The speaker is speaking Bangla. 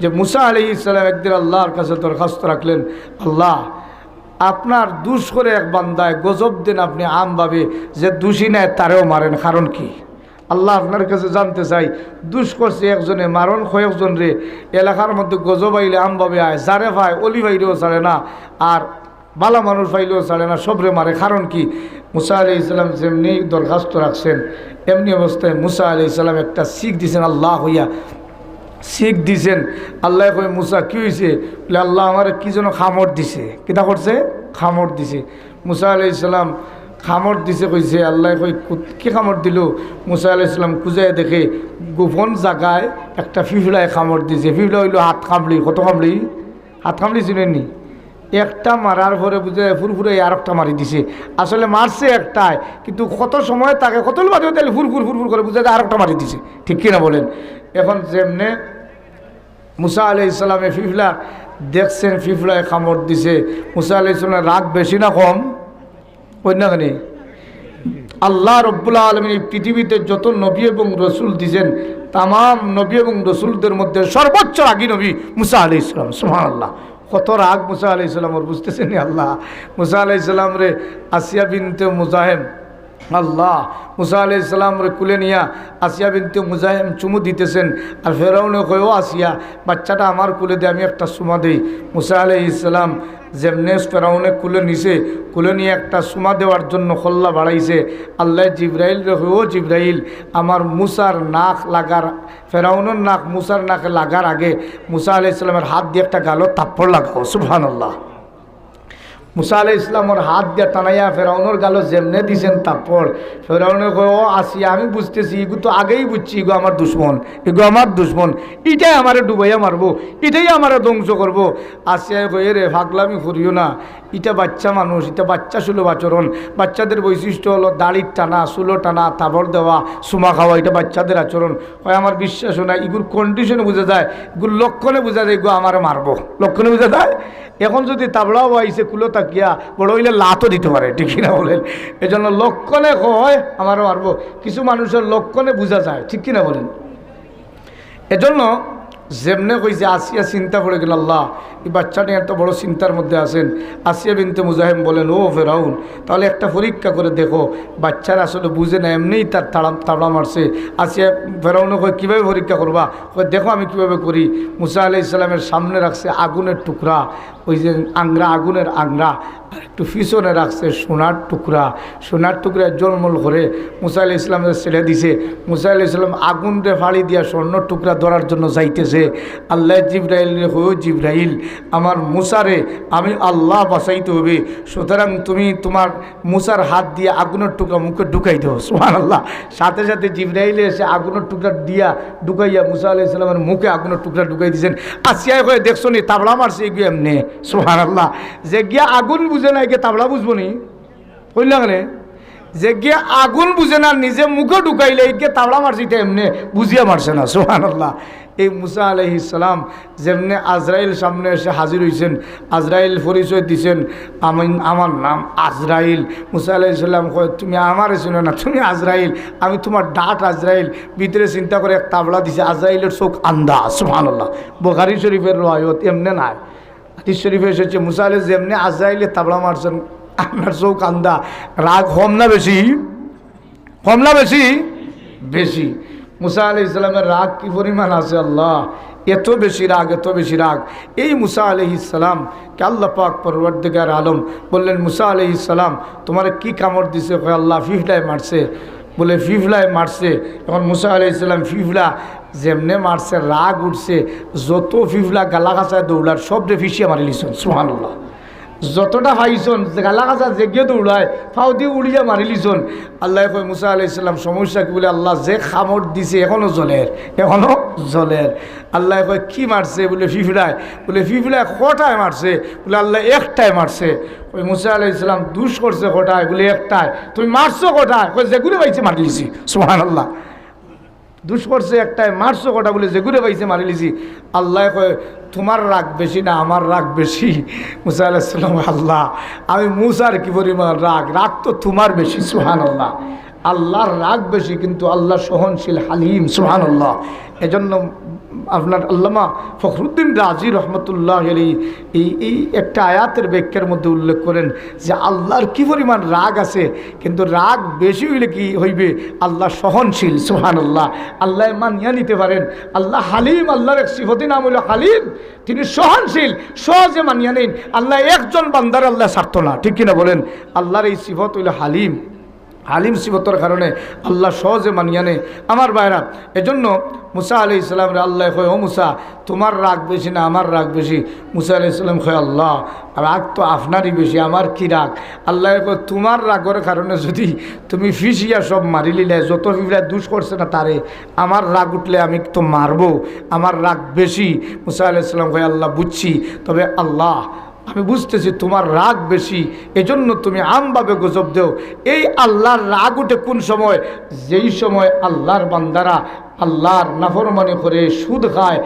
যে মুসা আলি ইসলাম একদিন আল্লাহর কাছে দরখাস্ত রাখলেন, আল্লাহ, আপনার দুষ করে এক বান্দায় গজব দিন আপনি আম ভাবে, যে দোষী নেয় তারেও মারেন, কারণ কি? আল্লাহ আপনার কাছে জানতে চাই, দুষ করছে একজনে, মারণ কয়েকজন রে, এলাকার মধ্যে গজব আইলে আম ভাবে আয় যারে ভাই, অলি ভাইরেও ছাড়ে না, আর বালা মানুষ পাইলেও ছাড়ে না, সবরে মারে, কারণ কি? মুসা আলি ইসলাম যেমনি দরখাস্ত রাখছেন, এমনি অবস্থায় মুসা আলি ইসলাম একটা শিখ দিছেন, আল্লাহ হইয়া শিখ দিছেন। আল্লাহ কই মুসা, কি হয়েছে বলে, আল্লাহ আমার কি যেন খামর দিছে। কিতা করছে? খামর দিছে। মুসা আলি ইসলাম খামর দিছে, কইছে, আল্লাহ কই কি খামর দিল? মুসা আলি ইসলাম খুঁজায় দেখে গোপন জায়গায় একটা ফিফলায় খামর দিছে। ফিফলা হইল হাত কামড়ি কত কামড়ি হাত কামড়ি চিনেন নি একটা মারার পরে বুঝে ফুরফুরে আর একটা মারি দিছে। আসলে মারছে একটাই কিন্তু কত সময় তাকে কত বাদে তাহলে ফুরফুর ফুরফুর করে বুঝে আর একটা মারি দিছে। ঠিক কিনা বলেন? এখন যেমনে মুসা আলি ইসলামে ফিফলা, দেখছেন ফিফলায় কামড় দিছে। মুসা আলি ইসলামের রাগ বেশি না কম? কন্যাখানি আল্লাহ রব্বুল্লাহ আলমিন পৃথিবীতে যত নবী এবং রসুল দিছেন তাম নবী এবং রসুলদের মধ্যে সর্বোচ্চ রাগী নবী মুসা আলি ইসলাম সুহান আল্লাহ কত রাগ মুসা আলি ইসলামর বুঝতেছেন আল্লাহ। মুসা আলি ইসলাম রে, আসিয়া বিনতে মুজাহেম আল্লাহ, মুসা আলি ইসলাম রে কুলে নিয়া আসিয়া বিনতে মুজাহেম চুমু দিতেছেন। আর ফেরাউনে কয়েও আসিয়া, বাচ্চাটা আমার কুলে দিয়ে আমি একটা সুমা দিই। মুসা আলি ইসলাম যেমনে ফেরাউনে কুলে নিছে, কুলে নিয়ে একটা সুমা দেওয়ার জন্য খল্লা বাড়াইছে। আল্লাহ জিব্রাইল রে ও জিব্রাইল, আমার মুসার নাক লাগার, ফেরাউনের নাক মুসার নাকে লাগার আগে মুসা আলি ইসলামের হাত দিয়ে একটা গালো তাপ্পড় লাগাও সুবহান আল্লাহ মুসা আলাই ইসলামর হাত দিয়ে টানাইয়া ফেরাউনের গালো যেমনে দিছেন তারপর ফেরাউনে কয়, ও আসি আমি বুঝতেছি, এগু তো আগেই বুঝছি, এগো আমার দুশ্মন, এগো আমার দুশ্মন, এটাই আমারে ডুবাইয়া মারবো, এটাই আমারে ধ্বংস করব। আসিয়া কয়ে রে ফাগলামি করিও না এটা বাচ্চা মানুষ এটা বাচ্চা সুলভ আচরণ, বাচ্চাদের বৈশিষ্ট্য হলো দাড়ির টানা সুলো টানা তাবর দেওয়া সুমা খাওয়া, এটা বাচ্চাদের আচরণ। হয় আমার বিশ্বাস না এগুর কন্ডিশনে বোঝা যায়, এগুর লক্ষণে বোঝা যায় এগুলো আমার মারবো। লক্ষণে বোঝা যায়? এখন যদি তাবলাও আইসে কুলো তাকিয়া বড় হইলে লাতও দিতে পারে, ঠিক কিনা বলেন? এজন্য লক্ষণে কয় আমারও আরব কিছু মানুষের লক্ষণে বোঝা যায়, ঠিক কিনা বলেন? এজন্য যেমনে কইছে আসিয়া চিন্তা করে গেল, আল্লাহ, এই বাচ্চাটি এত বড় চিন্তার মধ্যে আছেন। আসিয়া বিনতে মুজাহিম বলেন, ও ফেরাউন, তাহলে একটা পরীক্ষা করে দেখো, বাচ্চারা আসলে বুঝে না, এমনিই তার তাড়া তাড়া মারছে। আসিয়া ফেরাউনে কয়, কীভাবে পরীক্ষা করবা? কয়, দেখো আমি কীভাবে করি। মুসা আলি ইসলামের সামনে রাখছে আগুনের টুকরা, ওই যে আংরা, আগুনের আর। একটু পিছনে রাখছে সোনার টুকরা। সোনার টুকরা জলমল করে মুসা আলি ইসলামের ছেড়ে দিছে। মুসা আলি ইসলাম আগুন রে ফাড়ি দিয়া স্বর্ণ টুকরা ধরার জন্য যাইতেছে। আল্লাহ জিব্রাইল রে হো জিব্রাইল, আমার মুসারে আমি আল্লাহ বাঁচাইতে হবে। সুতরাং তুমি তোমার মুসার হাত দিয়ে আগুনের টুকরা মুখে ঢুকাই দেও। সোহান আল্লাহ সাথে সাথে জিব্রাইলে এসে আগুনের টুকরা দিয়া ঢুকাইয়া মুসা আলি ইসলামের মুখে আগুনের টুকরা ঢুকাই দিয়েছেন। আসিয়ায় হয়ে দেখছ নি, তাবলা মারছে এগিয়ে এমনি। সোহান আল্লাহ যে গিয়া আগুন বুঝে না গিয়ে তাবলা বুঝব নি? কইলা কেন? যে গিয়ে আগুন বুঝে না, নিজে মুখে ঢুকাইলে গিয়ে তাবলা মারছে এটা এমনি বুঝিয়া মারছে না সোহান আল্লাহ এই মুসা আলহিসাম যেমনি আজরাইল সামনে এসে হাজির হয়েছেন আজরাইল পরিচয় দিছেন আমি আমার নাম আজরাইল। মুসা আলাইসাল্লাম কয়, তুমি আমার শুনে না, তুমি আজরাইল। আমি তোমার ডাট আজরাইল। ভিতরে চিন্তা করে এক তাবলা দিছে, আজরাইলের চোখ আন্দা সুহান আল্লাহ বোখারি শরীফের রয়ত এমনি নাই। হাদিস শরীফে এসেছে, মুসা আলী যেমনি আজরাইলে তাবলা মারছেন। আপনার চোখ আন্দা। রাগ কম না বেশি? কম না বেশি? বেশি। মুসা আলি ইসলামের রাগ কি পরিমাণ আছে আল্লাহ? এত বেশি রাগ, এত বেশি রাগ। এই মুসা আলহ ইসলাম কে আল্লাহ পাক পরবর্দিগার আলম বললেন, মুসা আলহ ইসলাম তোমার কি কামড় দিছে? আল্লাহ ফিফলায় মারছে। বলে, ফিফলায় মারছে। এখন মুসা আলহ ইসলাম ফিফলা যেমনে মারছে, রাগ উঠছে, যত ফিফলা গালা কাছায় দৌড়ার সবরে ফিসিয়া মারি লিছন সুহানুল্লাহ যতটা পাইছন গালা কাছা জেগে দৌড়ায়, ফাও দিয়ে উড়িয়া মারি লিছন আল্লাহ কয়, মুসা আলাই ইসলাম সমস্যা কি বলে? আল্লাহ যে খামর দিছে, এখনও জলের এখনও জলের। আল্লাহ কয়, কি মারছে? বলে ফিফলায় বলে ফিফলায় কটায় মারছে? বলে আল্লাহ একটায় মারছে। ওই মুসা আলাই ইসলাম দুষ করছে কটায়? বলে একটায়। তুমি মারছো কটায়? কয়, যেগুলো পাইছে মারি লিছি সুহান আল্লাহ দুষ করছে একটাই, মারছো কটা বলে, যে ঘুরে পাইছে মারি লিছি। আল্লাহ কয়, তোমার রাগ বেশি না, আমার রাগ বেশি। মুসা আল্লাহ আল্লাহ, আমি মুসার কি পরিমাণ রাগ? রাগ তো তোমার বেশি সুহান আল্লাহ আল্লাহর রাগ বেশি কিন্তু আল্লাহ সহনশীল হালিম সুহান আল্লাহ এজন্য আপনার আল্লামা ফখরুদ্দিন রাজি রহমতুল্লাহ এই এই একটা আয়াতের ব্যাখ্যার মধ্যে উল্লেখ করেন যে আল্লাহর কি পরিমাণ রাগ আছে, কিন্তু রাগ বেশি হইলে কি হইবে? আল্লাহ সহনশীল সুহান আল্লাহ আল্লাহ মানিয়া নিতে পারেন। আল্লাহ হালিম, আল্লাহর এক সিফতি নাম হইল হালিম। তিনি সহনশীল, সহজে মানিয়া নেন। আল্লাহ একজন বান্দার আল্লাহ ছাড়ত না। ঠিক কিনা বলেন? আল্লাহর এই সিফত হইল হালিম। হালিম সিবতর কারণে আল্লাহ সহজে মানিয়া নেয় আমার ভাইরা, এজন্য মুসা আলি ইসলামরে আল্লাহ কয়, ও মুসা, তোমার রাগ বেশি না, আমার রাগ বেশি? মুসা আলি ইসলাম কয়, আল্লাহ, রাগ তো আপনারই বেশি, আমার কি রাগ? আল্লাহ কয়, তোমার রাগের কারণে যদি তুমি ফিসিয়া সব মারি লিলে, যত ফিফরা দুষ করছে না তারে, আমার রাগ উঠলে আমি তো মারবো, আমার রাগ বেশি। মুসা আলি ইসলাম কয়, আল্লাহ, বুঝছি, তবে আল্লাহ আমি বুঝতেছি তোমার রাগ বেশি, এজন্য তুমি আমভাবে গজব দেও। এই আল্লাহর রাগ উঠে কোন সময়? যেই সময় আল্লাহর বান্দারা আল্লাহর নাফরমানি করে সুদ খায়।